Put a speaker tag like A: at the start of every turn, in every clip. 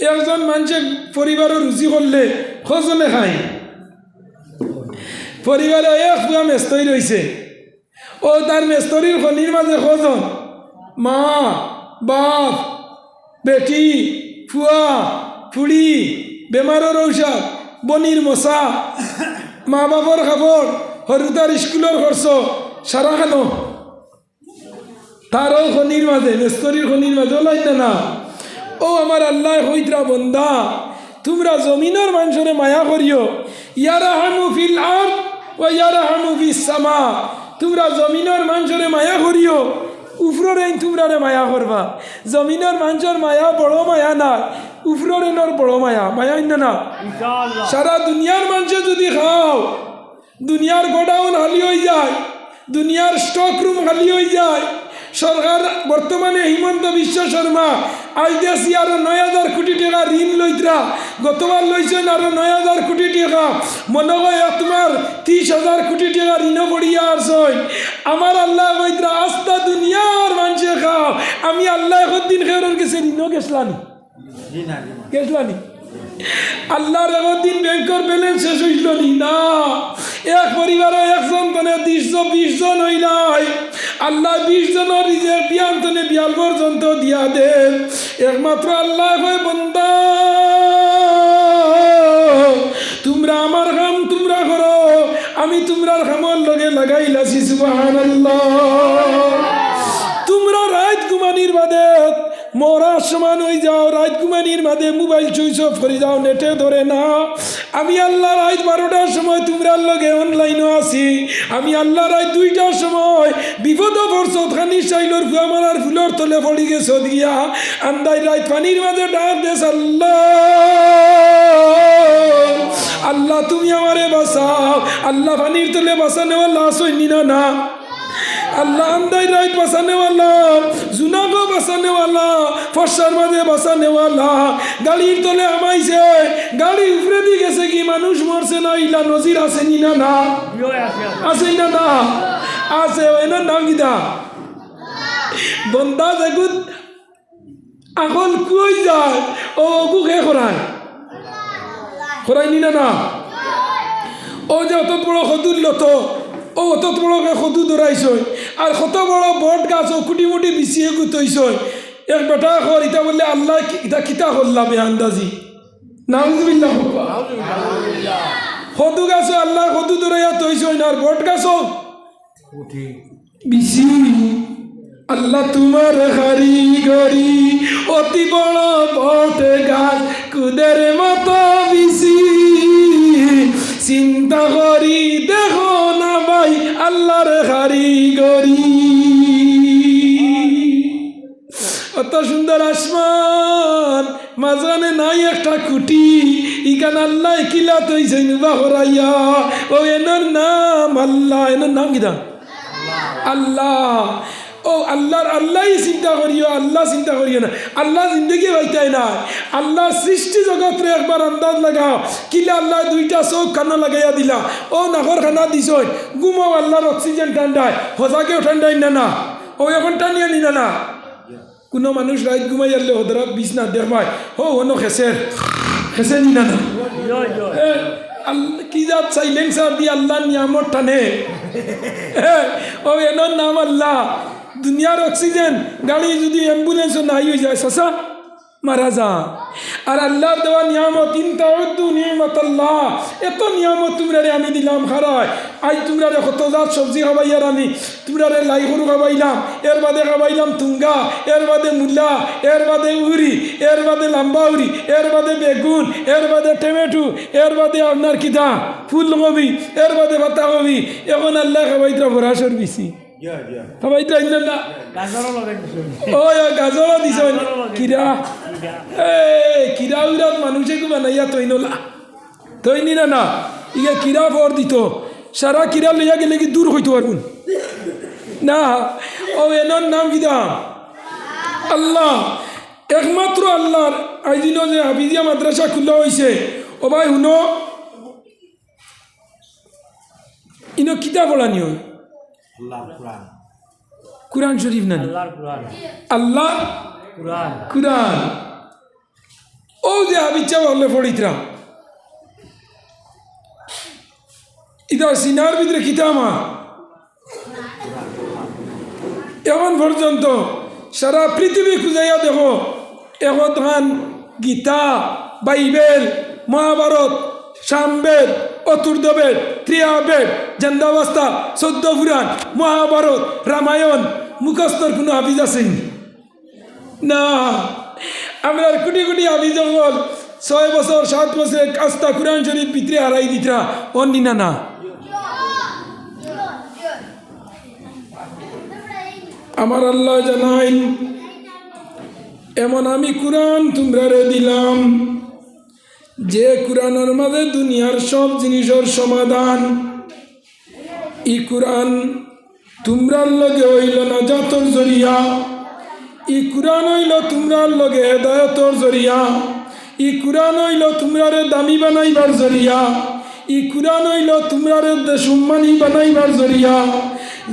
A: একজন মানুষে পরিবারে রুচি করলে খজনে খায়। পরিবারে এক পুয়া মেস্তরি রয়েছে। ও তার মেস্তরির খনির মাঝে খজন। মা, বাপ, বেটি, ফুয়া, ফুড়ি, বেমারের ঔষধ, বনির মশা, মা বাপর খাবার হরুতার স্কুলের খরচ সারা খানো তারও খনির মাঝে মেস্তরির খনির মাঝে ওলাই না? ও আমার আল্লাহ হইতরা বন্দা তোমরা জমিনের মানুষরে মায়া করিও। ইয়ারা হামু ফিল আর ও ইয়ারা হামু সামা তোমরা জমিনের মানুষরে মায়া করিও। উফররে তোমরারে মায়া করবা। জমিনের মানুষের মায়া বড় মায়া না উফররে নর বড় মায়া। মায়া অন্য না? সারা দুনিয়ার মানুষে যদি খাও দুনিয়ার গোডাউন হালি হয়ে যায় দুনিয়ার স্টক রুম হালি হয়ে যায় সরকার বর্তমানে হিমন্ত বিশ্ব শর্মা আইডিএসি আরও নয় হাজার কোটি টাকা ঋণ লইতরা। গতবার লইছেন আরও নয় হাজার কোটি টাকা। মনে হয় তোমার ত্রিশ হাজার কোটি টাকা ঋণ পড়িয়া আসই আমার আল্লাহ কইতরা আস্তা দুনিয়ার মানুষে খাও আমি আল্লাহ একদিন খেয়ে গেছে ঋণও গেছলানি?
B: না
A: গেছলানি? আল্লাহর একদিন ব্যাংকের ব্যালেন্স শেষ হইল না এক পরিবারে একজন তনে বিশজন বিশ জন হইলাই আল্লাহ বিশ জনের রিজেক্ট বিয়ান বিয়াল পর্যন্ত দিয়া দেন একমাত্র আল্লাহ কয় বন্দা। তোমরা আমার কাম তোমরা করো, আমি তোমরার কামর লগে লাগাইলাছি, সুবহানাল্লাহ। তোমরা রাত ঘুমানির বাদে মরার সমান হয়ে যাও, রাত ঘুমানির বাদে মোবাইল সুইচ অফ করে যাও, নেটে ধরে না আমি আল্লাহ রাত বারোটার সময় তোমরার লগে অনলাইনও আছি। আমি আল্লাহ রাত দুইটার সময় বিপদ বর্ষত খানি চাইলর ফুয়া মারার ফুলর তলে পড়ি গেছ দিয়া। আন্দাই রাত পানির মাঝে ডাক দেশ আল্লাহ আল্লাহ, তুমি আমারে বাঁচাও। আল্লাহ পানির তলে বাঁচানো আল্লাহ আসইনি না। আল্লাহ আন্দাই রাইত বাঁচানেওয়ালা জুনাগো বাঁচানেওয়ালা ফসার মাঝে বাঁচানেওয়ালা গাড়ির তলে আমাইছে, গাড়ি উপরে দিয়ে গেছে কি মানুষ মরছে না, ইলা নজির আছে নি না না?
B: আছে
A: না না? আছে, ওই না নাম গিদা বন্দা দেখুন এখন কই যায়, ও অগু খে খরায় খরায় নি না না? ও যে অত বড় সদুল্যত ও অত বড়কে সদু ধরাইছ আর কত বড় বট গাছ ও কুটি মুটি বিছিয়ে গুতইছ এক বেটা কর ইটা বললে আল্লাহ ইটা কিতা করলাম এ আন্দাজি। নাউজুবিল্লাহ সদু গাছ আল্লাহ সদু ধরাইয়া তৈছ আর বট গাছ। বিশি আল্লাহ তোমার কারিগরি অতি বড় বটে গাছ কুদের মতো বিশি চিন্তা করি দেখো না আল্লাহর কারিগরি অত সুন্দর আসমান, মাঝখানে নাই একটা কুটি। ইকান আল্লাহ কিলা তৈ নুবা হরাইয়া। ও এনার নাম আল্লাহ, এনার নাম কিনা আল্লাহ। ও আল্লাহর, আল্লাহই চিন্তা করিও, আল্লাহ চিন্তা করিও না। আল্লাহ জিন্দগি পাইতাই না আল্লাহ সৃষ্টি জগৎরে একবার আন্দাজ লাগাও। কিলা আল্লাহ দুইটা চোখ খানা লাগাইয়া দিলা। ও নাগর খানা দিছ গুমাও আল্লাহর অক্সিজেন ঠান্ডায় সজাকেও ঠান্ডাই না না? ও এখন টানিয়া নি না? কোনো মানুষ রাইত ঘুমাই আনলে হদরাত বিছনা দেখবাই ও অন্য খেসের খেসের নি না কি যাত সাইলেন্সার দিয়ে আল্লাহ নিয়ামত টানে? ও এনার নাম আল্লাহ। দুনিয়ার অক্সিজেন, গাড়ি যদি অ্যাম্বুলেন্সও নাই হয়ে যায় সসা মারা যা। আর আল্লাহর দেওয়া নিয়ামত ইন্তাউদ্দু নিয়ামত আল্লাহ এত নিয়ামত তোমরা রে আমি দিলাম খারায় আজ তোমরা রে কত জাত সবজি খাবাইয়ার আমি তোমরা রে লাই গরু খাবাইলাম এর বাদে খাবাইলাম তুঙ্গা, এর বাদে মূলা, এর বাদে উরি এর বাদে লাম্বা উরি এর বাদে বেগুন, এর বাদে টমেটো, এর বাদে আপনার কিতা ফুলকপি, এর বাদে পাতাকপি। এখন আল্লাহ খাবাইতরা ভরা সরবিছি খাবাইতরা ইন্দ্র না
B: গাজরও লগাই দিছো
A: ও গাজর দিছ কিরা এ কিরা উইরাত মানুষে কো বানাইয়া তৈ নলা তৈ নিনা না ইয়া কিরা ফর দিত সারা কিরা লইয়া গেলে কি দূর হইতো পারবুন না ও এনার নাম কিদা আল্লাহ একমাত্র আল্লাহর আইদিন যে হাফিজিয়া মাদ্রাসা খোলা হয়েছে ও ভাই শুনো ইনো কিতা পড়ানি হয়
B: কুরআন।
A: কুরআন শরীফ নানি। আল্লাহ
B: কুরআন।
A: কুরআন। ও যে হাবিচ্ছা হলে পড়িতরা ইদার সিনার ভিতরে খিতামা এখন পর্যন্ত সারা পৃথিবী খুঁজাইয়া দেখো এখন গীতা বাইবেল মহাভারত সামবেদ অতুর্দবেদ ত্রিয়াবেদ জন্দাবস্থা, চোদ্দ পুরাণ, মহাভারত, রামায়ণ, মুখস্থর কোনো হাফিজ আছেন না। আমরা কোটি কোটি হাফিজ হল ছয় বছর, সাত বছর কাস্তা কোরআন শরীফ ভিতরে হারাই দিতরা। অন্যি না না। আমার আল্লাহ জানাইন, এমন আমি কোরআন তোমরারে দিলাম। যে কোরআনের মাঝে দুনিয়ার সব জিনিসের সমাধান। ই কোরআন তোমরার লগে হইল না জাতর জরিয়া। ই কোরআন হইল তোমরার লগে হেদায়তর জরিয়া। ই কোরআন হইল তোমরারে দামি বানাইবার জরিয়া। ই কোরআন হইল তোমরারে সম্মানী বানাইবার জরিয়া।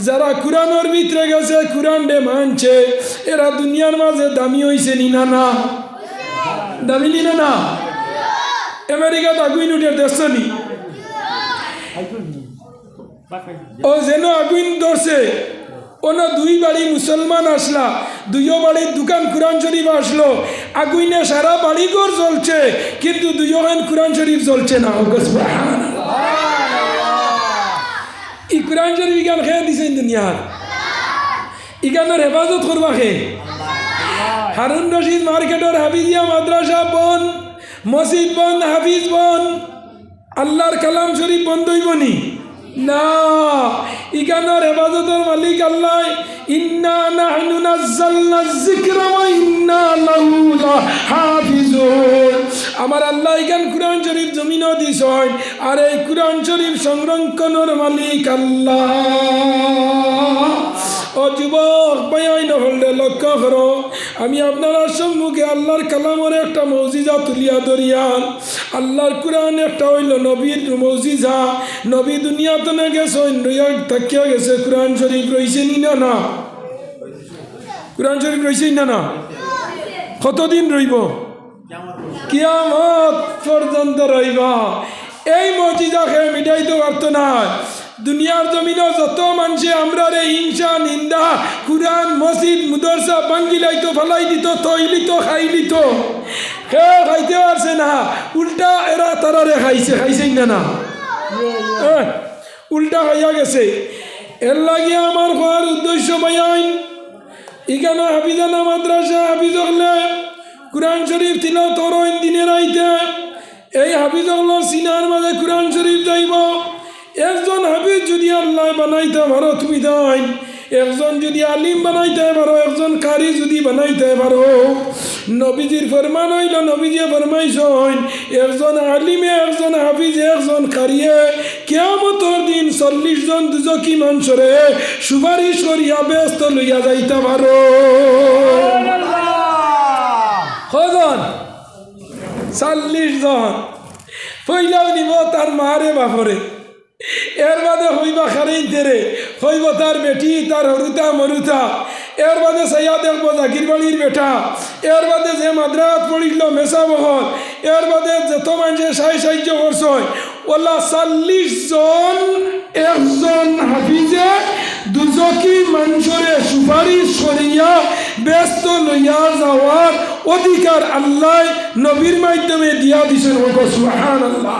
A: যারা কোরআনের ভিতরে গেছে, কোরআন ডে মানছে, এরা দুনিয়ার মাঝে দামি হইছে নি না দামি নি না? আমেরিকাত আগুন উঠে দেশ নি। ও যেন আগুন ধরছে। ওনা দুই বাড়ি মুসলমান আসলা দুইও বাড়ির দোকান কোরআন শরীফ আসলো। আগুনে সারা বাড়ি ঘর জ্বলছে, কিন্তু দুইওখান কোরআন শরীফ জ্বলছে না। ই কোরআন শরীফ ইগান খেয়ে দিছেন দুনিয়ার। ইগানের হেফাজত করবা খে হারুন রশিদ মার্কেটের হাফিজিয়া মাদ্রাসা বন। মসজিদ বন হাফিজ বন আল্লাহর কালাম শরীফ বন্ধ হইব না? মালিক আল্লাহ, ইন্না আমার আল্লাহ ইগান কোরআন শরীফ জমিনও দিছ আর এই কোরআন শরীফ সংরক্ষণের মালিক আল্লাহ। ও যুবক বায়াই নহলে লক্ষ্য করো। আমি আপনার সম্মুখে আল্লাহর কালামের একটা মৌজিজা তুলিয়া ধরিয়ান আল্লাহর কোরআন একটা হইল নবীর মৌজিজা। নবী দুনিয়াতে না গেছে অন্যয়া থাকিয়া গেছে। কোরআন শরীফ রয়েছে নি না? না কোরআন শরীফ রয়েছে না না? কতদিন রইব? কিয়ামত পর্যন্ত রইব। এই মজিদাকে মিটাইতে পারত না। দুনিয়ার জমিনে যত মানুষে আমরা রে হিংসা, নিন্দা, কুরআন, মসজিদ, মুদরসা বাঙ্গিলাইতো ফালাই দিত তৈলিত খাইলিত। কে খাইতে পারছে না। উল্টা এরা তারারে খাইছে, খাইছেই না না। উল্টা হইয়া গেছে। এর লাগিয়ে আমার হওয়ার উদ্দেশ্য বায়াইন এখানে হাফিজানা মাদ্রাসা হাফিজ হলে কোরআন শরীফ ছিল তরইন দিনের আইতে। এই হাফিজ হল্লার সিনার মাঝে কোরআন শরীফ যাইব। একজন হাফিজ যদি আল্লাহ বানাইতে পারো তুমি তাই একজন যদি আলিম বানাইতে পারো একজন কারি যদি বানাইতে পারো। নবীজির ফরমান হইল নবীজি ফরমাইছেন একজন আলিমে একজন হাফিজে একজন কারিয়ে কেমতর দিন চল্লিশ জন দুজকি মানুষরে সুপারিশ করিয়া ব্যস্ত লইয়া যাইতে পারো। কজন? চল্লিশ জন। পইলাও নিব তার মারে বাপরে। এর বাদে হইবা খারেই তেরে, হইব তার বেটি, তার হরুতা, মরুতা। এর বাদে সাইয়া দেখব জাকির বাড়ির বেটা। এর বাদে যে মাদ্রাত পড়িল মেসা বহল এর বাদে যত মানুষে সাই সাহায্য করছয় ওলা চল্লিশ জন, একজন হাফিজে, দুজকি মানুষরে সুপারিশ করিয়া ব্যস্ত লইয়া যাওয়ার অধিকার আল্লাহ নবীর মাধ্যমে দিয়া দিছেন। ওগো সুবহান আল্লাহ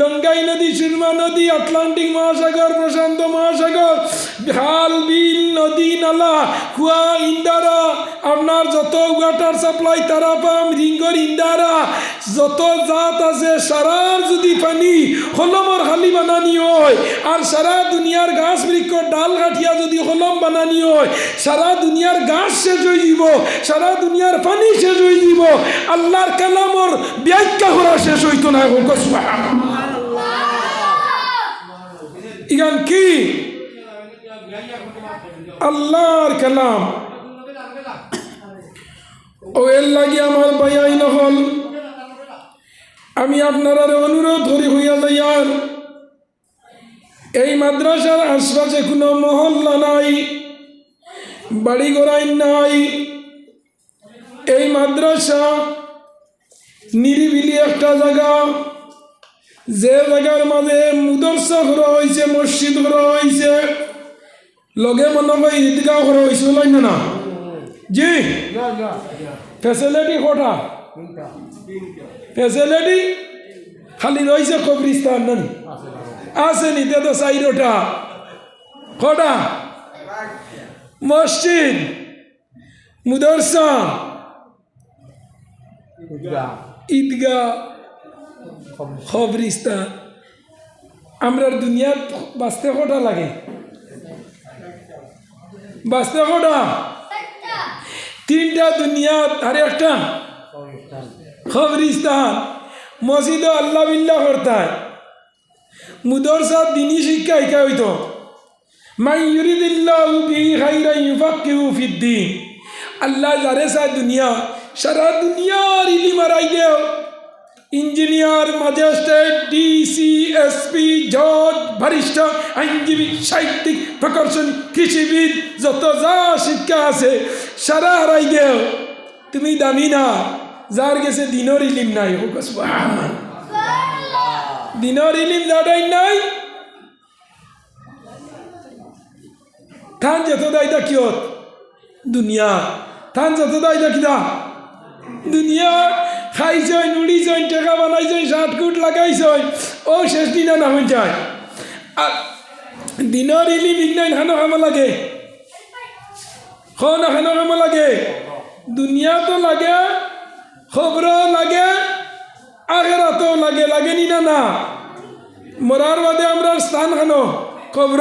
A: লঙ্গাই নদী, সুরমা নদী, আটলান্টিক মহাসাগর, প্রশান্ত মহাসাগর খাল বিল নদী, নালা, কুয়া, ইন্দারা, আপনার যত ওয়াটার সাপ্লাই তারা পাম রিঙ্গর, ইন্দারা, যত জাত আছে, সারার যদি পানি, হলমর খালি বানানি হয়, আর সারা দুনিয়ার গাছ বৃক্ষ, ডাল কাঠিয়া যদি হলম বানানি হয়, সারা দুনিয়ার গাছ শেষ হয়ে যাব, সারা দুনিয়ার পানি শেষ হয়ে যাব, আল্লাহর কালামর ব্যাখ্যা করা শেষ হইতো না হোক ইগান কি? আল্লাহর কালাম। ও এর লাগি আমার বায়াই নহল আমি আপনারা অনুরোধ করি হইয়া যাইয়ার এই মাদ্রাসার আশপাশে কোনো মহল্লা নাই বাড়ি গড়াই নাই। এই মাদ্রাসা নিরিবিলি একটা জায়গা। যে জায়গার মাঝে মুদরসা ঘর হয়েছে মসজিদ ঘর হয়েছে লগে মনে হয় ঈদগাহ ঘর হয়েছে না? না জি ফেসিলিটি কটা? ফেসিলিটি খালি রয়েছে কবরিস্তান না আছে নিতে তো চাইরোটা। কটা? মসজিদ? মুদরসা?
B: যা
A: ঈদগাহ। কবরিস্তান আমরা দুনিয়ার বাঁচতে কটা লাগে? বাঁচতে কটা? তিনটা দুনিয়াত আর একটা। কবরিস্তান মসজিদ আল্লাহ বিল্লাহ করতায়। মুদরসা দিনী শিক্ষা শিক্ষা হইতো। মাই ইউরিদিল্লাহু বিহি খাইরান ইউফাক্কিহু ফিদ্দিন আল্লাহ যারে চায় দুনিয়া, সারা দুনিয়ার ইলি মারাই দেও ইঞ্জিনিয়ার ম্যাজিস্ট্রেট ডিসি এসপি জজ, বরিষ্ঠ আইনজীবী, সাহিত্যিক, প্রকৌশলী, কৃষিবিদ, যত যা শিক্ষা আছে, সারা হারাই দেও তুমি দামি না। যার গেছে দিনর ইলিম নাই হোক। দিনর ইলিম যাটাই নাই। থান যত দায়িত্ব কিয়ত? দুনিয়া। থান যত দায়িত্ব কিনা দুনিয়া। খাইছই নুড়িছই টাকা বানাইছই ষাট কুট লাগাইছই ও, শেষ দিনা না হয়ে যায়। আর দিনের ইলি বিজ্ঞান খানো খামো লাগে। খানো খানো খামো লাগে। দুনিয়া তো লাগে খবর লাগে আখেরাতো লাগে লাগে নি না না মরার বাদে আমরা স্থান খানো খবর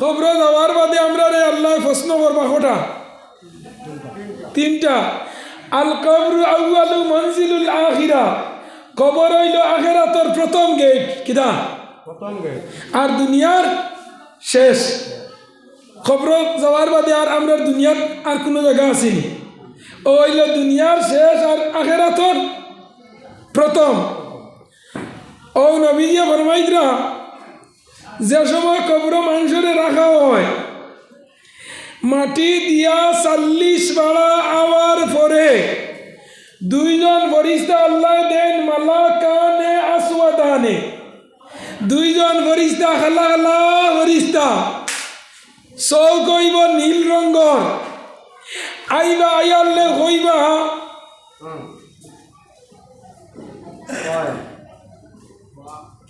A: খবর যাওয়ার বাদে আমরা রে আল্লাহ প্রশ্ন করবা কোটা তিনটা। আল কবর আউয়ালু মনজিলুল আখিরা। কবর হইল আখেরাতর প্রথম গেট কিদা? আর দুনিয়ার শেষ। খবর যাওয়ার বাদে আর আমরা দুনিয়ার আর কোনো জায়গা আসেনি। ও হইল দুনিয়ার শেষ আর আখেরাতর প্রথম। ও নবীজিয়া ফরমাইদরা যে সময় কবর মানুষের রাখা হয় মাটি দিয়া চাল্লিশ বাড়া দুইজন ফরিস্তা আল্লাহ দেন মালা কানে আসওয়াদানে। দুইজন ফরিস্তা খালা খালা ফরিস্তা সৌ কইব নীল রঙর আইবা কইবা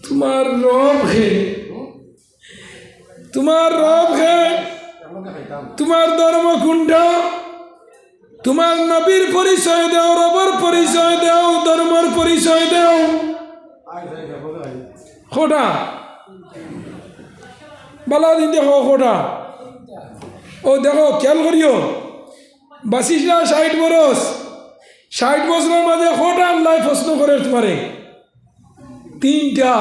A: তোমার রব হে। তোমার রব হে। তোমার ধর্ম কোনটা? তোমার নবীর পরিচয় দেও, রবর পরিচয় দেও, ধর্মর পরিচয় দেও। খোটা বালা দিন দেখো খোটা ও দেখো, খেয়াল করিও। বাসিস না ষাট বরস। ষাট বছরের মাঝে খোটা আল্লাহ প্রশ্ন করে তোমারে তিনটা।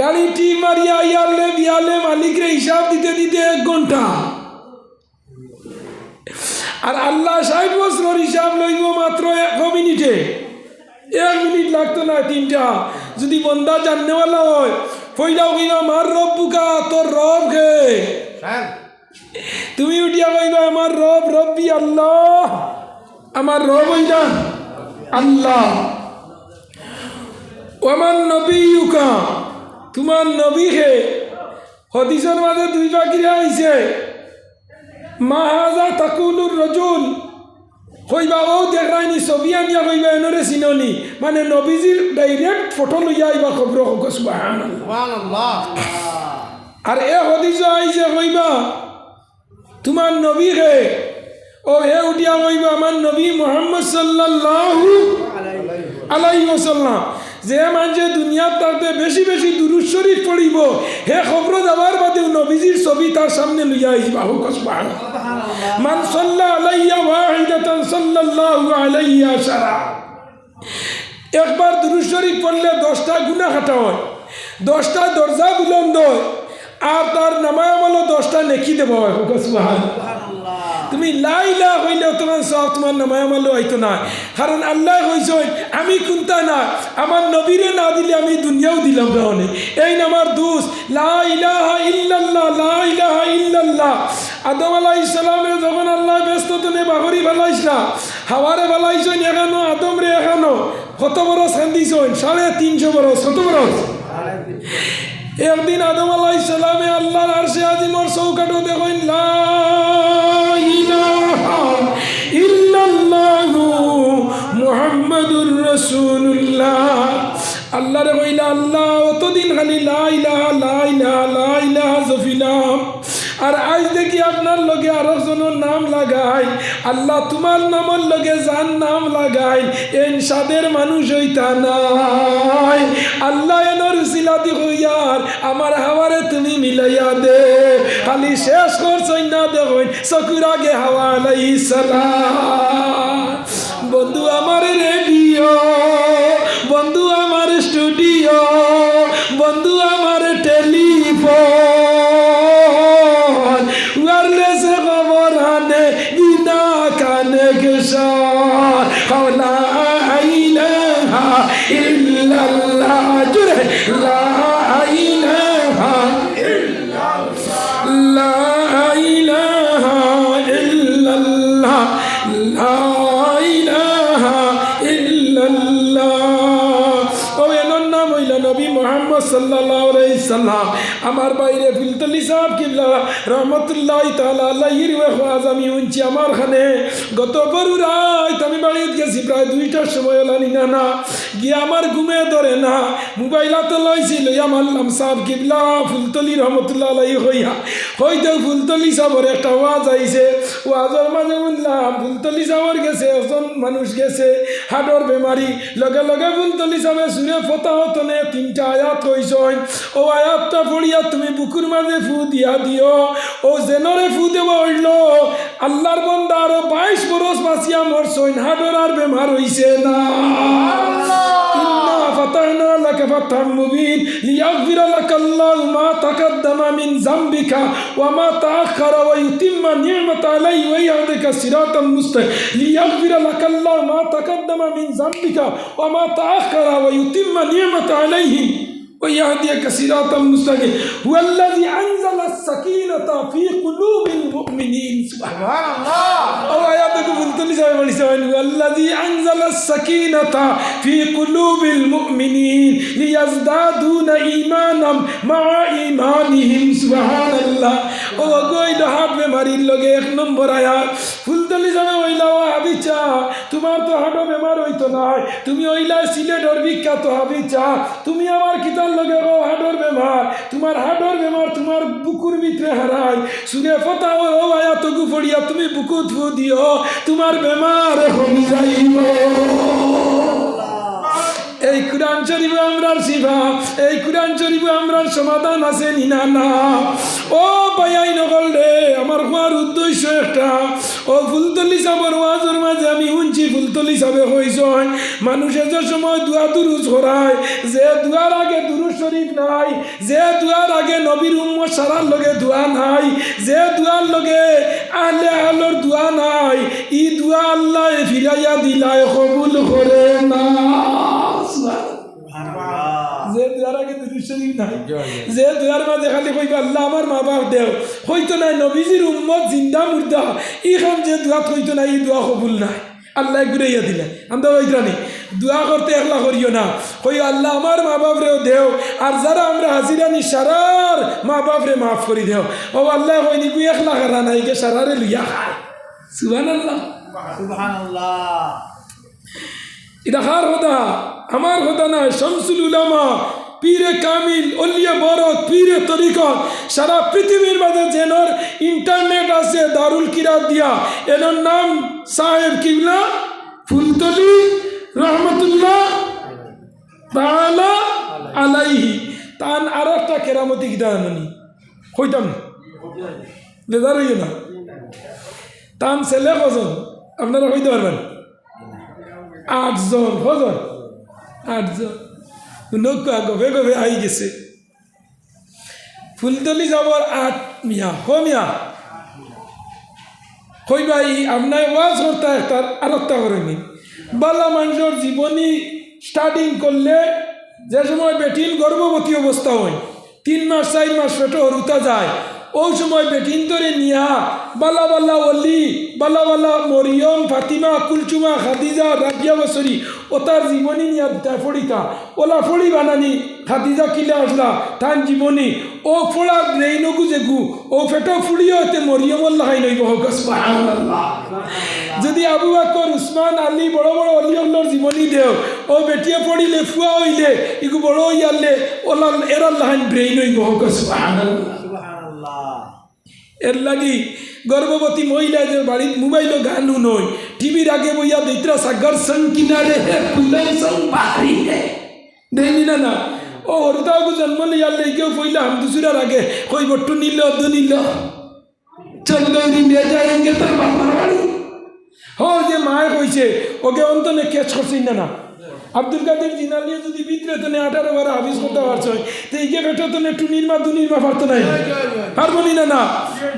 A: গাড়িটি মারিয়া ইয়ারলে বিয়ালে মালিকরে হিসাব দিতে দিতে এক ঘণ্টা। আর আল্লাহ ষাট বছর হিসাব লইব মাত্র এক মিনিটে। এক মিনিট লাগতো না তিনটা। যদি বন্দা জাননেওয়ালা হয় পইলাও কইবা মার রব বুকা তোর রব
B: স্যার।
A: তুমি উঠিয়া কইবা আমার রব রব্বি আল্লাহ। আমার রব হইলা আল্লাহ। ও আমার নবী ইউকা তোমার নবী হে হদিসের মাঝে দুই বাকিরা আইছে। মাহাজা তাকুলুর রজুল। কইবা ও দেখাইনি ছবি আনিয়া কইবা এনরে চিননি। মানে নবীজির ডাইরেক্ট ফটো লইয়া আইবা খবর হোক আর এ হদিস আইছে কইবা তোমার নবী হে। ও হে উঠিয়া কইবা আমার নবী মোহাম্মদ সাল্লাল্লাহু আলাইহি ওয়াসাল্লাম। যে মানুষে দুনিয়ার তাতে বেশি বেশি দুরুদ শরীফ পড়িব হে খবর যাবার বাদেও নবীজির ছবি তার সামনে লইয়া আইবা। হোক মান সাল্লা আলাইয়া ওয়াহিদাতান সাল্লাল্লাহু আলাইয়া সারা একবার দুরুদ শরীফ পড়লে দশটা গুণা কাটা হয় দশটা দরজা বুলন্দ হয় আর তার নামায় আমলো দশটা নেকি দেব তুমি লাইলা হইলে তোমার সব তোমার নামায় আমালো হইতো না কারণ আল্লাহ কইছেন আমি কোনটা না আমার নবীরে না দিলে আমি দুনিয়াও দিলাম না এই নামার দুস লা ইলাহা ইল্লাল্লাহ লা ইলাহা ইল্লাল্লাহ। আদম আলাইহিস সালামের যখন আল্লাহ ব্যস্ত তনে বাগরি ফেলাইছলা হাওয়ারে ফেলাইছেন এখানো আদম রে এখানো কত বরস খান্দিছেন সাড়ে তিনশো বরস কত বরস একদিন আদম আল্লাহ ইসলামে আল্লাহর আরশে আজিমর চৌকাটো দেখেন মুহাম্মাদুর রাসূলুল্লাহ। আল্লাহ রে কইলা, আল্লাহ, অতদিন খালি লাইলা লাইলা লাইলা জফিলাম। আর আজ দেখি আপনার লগে আরও জনের নাম লাগাই। আল্লাহ তোমার নামের লগে যার নাম লাগাই। এন সাদের মানুষ হইতা নাই। আল্লাহ এনর সিলাতি হইয়ার, আমার হাওয়ারে তুমি মিলাইয়া দে। খালি শেষ করছই না দেখুন, চকুর আগে হাওয়া সালাম। বন্ধু আমার রেডিও, বন্ধু আমার স্টুডিও। সাল্লাম আমার বাইরে ফিলতলি সাহেব কিবলা রহমতুল্লাহ তাআলা আলাইহির ওয়াজ আমি উনছি আমার খানে গত বড় রাত আমি বাড়িতে গেছি প্রায় দুইটার সময় হলানি না না গিয়ে আমার ঘুমে ধরে না। মোবাইলাতে লইছি, লইয়া মারলাম সাহ কিবলা, ফুলতলি রহমতুল্লাহ হইয়া। হইতে ফুলতলি সাবর একটা আওয়াজ আইছে। ওয়াজর মাঝে শুনলাম ফুলতলি সামর গেছে, ওজন মানুষ গেছে। হাডর বেমারি, লগে লগে ফুলতলি চামে, সুরে ফোতা হতনে তিনটা আয়াত কইসন ও আয়াতটা পড়িয়া তুমি বুকুর মাঝে ফু দিয়া দিও। ও জেনরে ফু দেব হইল। আল্লাহর বন্দা আরও বাইশ বরস বাঁচিয়া মরছইন হাডর আর বেমার হইছে না। فتحنا لك فتحا مبين ليغفر لك الله ما تقدم من ذنبك وما تأخر ويتم نعمة عليه ويهدك صراطا مستقيما ليغفر لك الله ما تقدم من ذنبك وما تأخر ويتم نعمة عليه. ويهديك صراط المستقيم والذي أنزل السكينة في قلوب المؤمنين
B: سبحان
A: الله أو آياتك بنتلي سوي بني سوي والذي أنزل السكينة في قلوب المؤمنين ليزدادون إيمانا مع إيمانهم سبحان الله أو أقول هذا بمارين لغة نمبر آيات ওইলা ও হাবিচা, তোমার তো হাটো বেমার হইতো নাই। তুমি ওইলা সিলেটর বিখ্যাত হাবিচা। তুমি আমার কিতার লগে ও হাডর বেমার। তোমার হাডর বেমার তোমার বুকুর ভিতরে হারাই সুরে ফতা ও ও আয়াত গু পড়িয়া তুমি বুকুত দিও। তোমার বেমার হয়ে যাইব। এই কুরআন শরীফ আমরার শিফা, এই কুরআন শরীফ আমরার সমাধান আছে নিনা না ও পায়াই নকল রে, আমার হওয়ার উদ্দেশ্য একটা। ও ফুলতলি সাবর ওয়াজের মাঝে আমি শুনছি, ফুলতলি সাবে হইছয় মানুষে যে সময় দুয়া দুরুজ করায়, যে দুয়ার আগে দুরুজ শরীফ নাই, যে দুয়ার আগে নবীর উম্মত সারার লগে দোয়া নাই, যে দুয়ার লগে আহলে আহলর দোয়া নাই ই দোয়া আল্লাহ ফিরাইয়া দিলায় কবুল করে না। যে দুয়ার আগে দুরুদ নাই। যে দুয়ার মাঝে খালি কইবা আল্লাহ আমার মা বাপ দেও। হইতো নাই নবীজির উম্মত জিন্দা মুর্দা। ইখান যে দোয়া হইতো না ই দোয়া কবুল নাই। আল্লাহ ঘুরাইয়া দিলে। আমরা ওইখানে দোয়া করতে একলা করিও না। কই আল্লাহ আমার মা বাপ রেও দেও। আর যারা আমরা হাজিরানি সারার মা বাপরে মাফ করি দেও। ও আল্লাহ কইনি কুই একলা করা নাই কে সারারে লইয়া খায় আল্লাহ এটা কার কথা আমার কথা না, শামসুল উলামা, পীরে কামিল, অলিয়া বরত, পীরে তরিকত, সারা পৃথিবীর মাঝে যেন ইন্টারনেট আছে, দারুল কিরাত দিয়া, এনার নাম সাহেব কিবলা ফুলতলি রহমতুল্লাহ তাআলা আলাইহি। তান আর একটা কেরামতি আননি। হইতাম বেজার হইও না? তান ছেলে কজন? আপনারা হইতে পারবেন? আটজন কজন আটজন নৌকা গভে গভে আই গেছে। ফুলতলি যাবার আট মিয়া, হ মিয়া। কইবাই আপনার ওয়াজ একটা আর একটা করেনি বালা মানুষের জীবনী স্টার্টিং করলে যে সময় বেটিন গর্ভবতী অবস্থা হয়, তিন মাস চার মাস পেটে হরুতা যায় ওই সময় বেটিন ধরে নিয়া, বালা বালা অলি, বালা বালা মরিয়ম, ফাতিমা, কুলচুমা, খাদিজা রাবিয়া বসরি ও তার জীবনী নিয়া ফড়িতা ওলা ফড়ি বানানি, খাদিজা কিলে আসলা তার জীবনী। ও ফোড়া ব্রেইনকু জেগু, ও ফেটো ফুড়িও হতে মরিয়ম লাগাই নইব হোক যদি আবু বাকর উসমান আলী, বড় বড় অলি অলিয়ল্লর জীবনী দেও, ও বেটিয়ে পড়িলে ফুয়া হইলে ইগু বড় হইয়ালে ওলা এরার লাহান ব্রেইন হইব হোক, সুবহানাল্লাহ। এর লাগি গর্ভবতী মহিলা যে বাড়ির মোবাইলও গানু নয় টিভির আগে বইয়া দৈত্রা সাগর সং কিনারে হে ফুলের সং বাহারি হে। দেয়নি না না? ও হরতাগু জন্ম লিয়ার লেগেও পইলা হাম দুসুরার আগে কই বট্টু নিল, দু নিল। চল গৌরী নিয়ে যাएंगे তোর বাবার বাড়ি। হ, যে মায়ে কইছে, ওকে অন্তনে কেচ করছিস না না। আব্দুল কাদের জিনালিয়ে যদি ভিতরে তো আঠারো বারো হাফিজ করতে পারছ। তো এই যে বেটা তো টুনির মা দুনির মা পারতো নাই পারব না না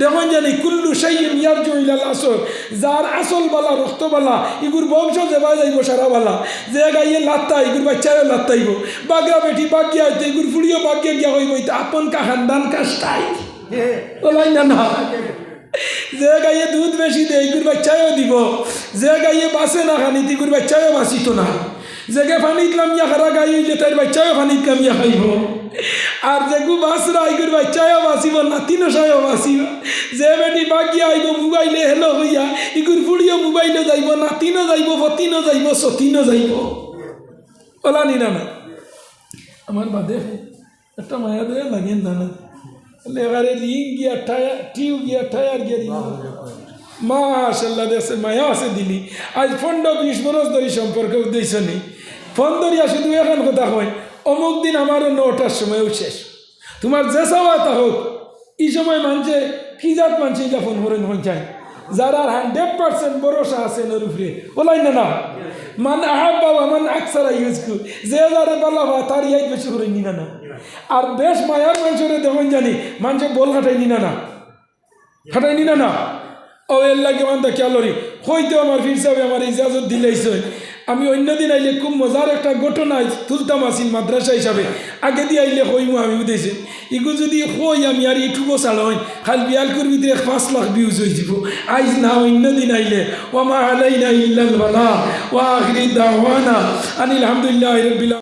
A: দেখুন জানি কুল্লু সেই মিয়ার জইলাল আসর যার আসল বালা রক্ত বালা ইগুর বংশ দেবা যাইব সারা বালা। যে গাইয়ে লাত্তা ইগুর বাচ্চায়ও লাত্তাইব। বাগরা বেটি বাগিয়া হইতে ইগুর ফুড়িও বাগিয়া গিয়া হইব আপন কা খানদান কাস্টাই ওলাই না না? যে গাইয়ে দুধ বেশি দেয় ইগুর বাচ্চায়ও দিব। যে গাইয়ে বাসে না খানি তিগুর বাচ্চায়ও বাঁচিত না। জেগে ফানিত লামিয়া খারা গাই হইলে তার বাচ্চায়ও ফানিত কামিয়া খাইব আর যেগু বাসরা ইগুর বাচ্চায়ও বাঁচিব নাতিনো সায়ও বাঁচিব যে বেটি বাগিয়া আইব মোবাইলে হেলো হইয়া ইগুর ফুড়িও মোবাইলে যাইব নাতিনো যাইব ফতিনো যাইব সতিনো যাইব ওলা নি না আমার বাদে একটা মায়া দেয় লাগেন না না রিং গিয়া টায়ার টিউ গিয়া টায়ার গিয়া মাশাল্লাহ দেশে মায়া আছে দিলি আজ পনেরো বিশ বরস ধরে সম্পর্ক উদ্দেশ্য নেই ফোন ধরিয়া শুধু এখন কথা হয়? অমুক দিন আমারও নটার সময়ও শেষ। তোমার যে চাওয়া তা হোক, এই সময় মানছে কি জাত মানছে এটা ফোন করে মন চায় যারা হান্ড্রেড পার্সেন্ট ভরসা আছে এর উপরে বলাই না না? মান আহাব বাবা মান আকসারা ইউজ কর যে যারে বালা বা তার ইয়াই বেশি করে নিনা না। আর বেশ মায়ার মানুষের দেখুন জানি, মানুষে বল খাটাই নিনা না। খাটাই নিনা না। ও এর লাগে মান দেখি আলোরি হইতো আমার ফির সাহেব আমার ইজাজত দিলেইছে। আমি অন্য দিন আইলে খুব মজার একটা ঘটনা তুলতাম আসিন মাদ্রাসা হিসাবে। আগে দিয়ে আইলে হইমু, আমি বুঝেছি। ইগু যদি হই, আমি আর ইউটিউবও চালাইন খাল বিয়াল করবি দিয়ে পাঁচ লাখ বিউজ হয়ে যাব। আইজ না, অন্য দিন আইলে আলাই আলাইনা ইল্লাল ওয়া আখিরি দাওয়ানা, আনিল আলহামদুলিল্লাহ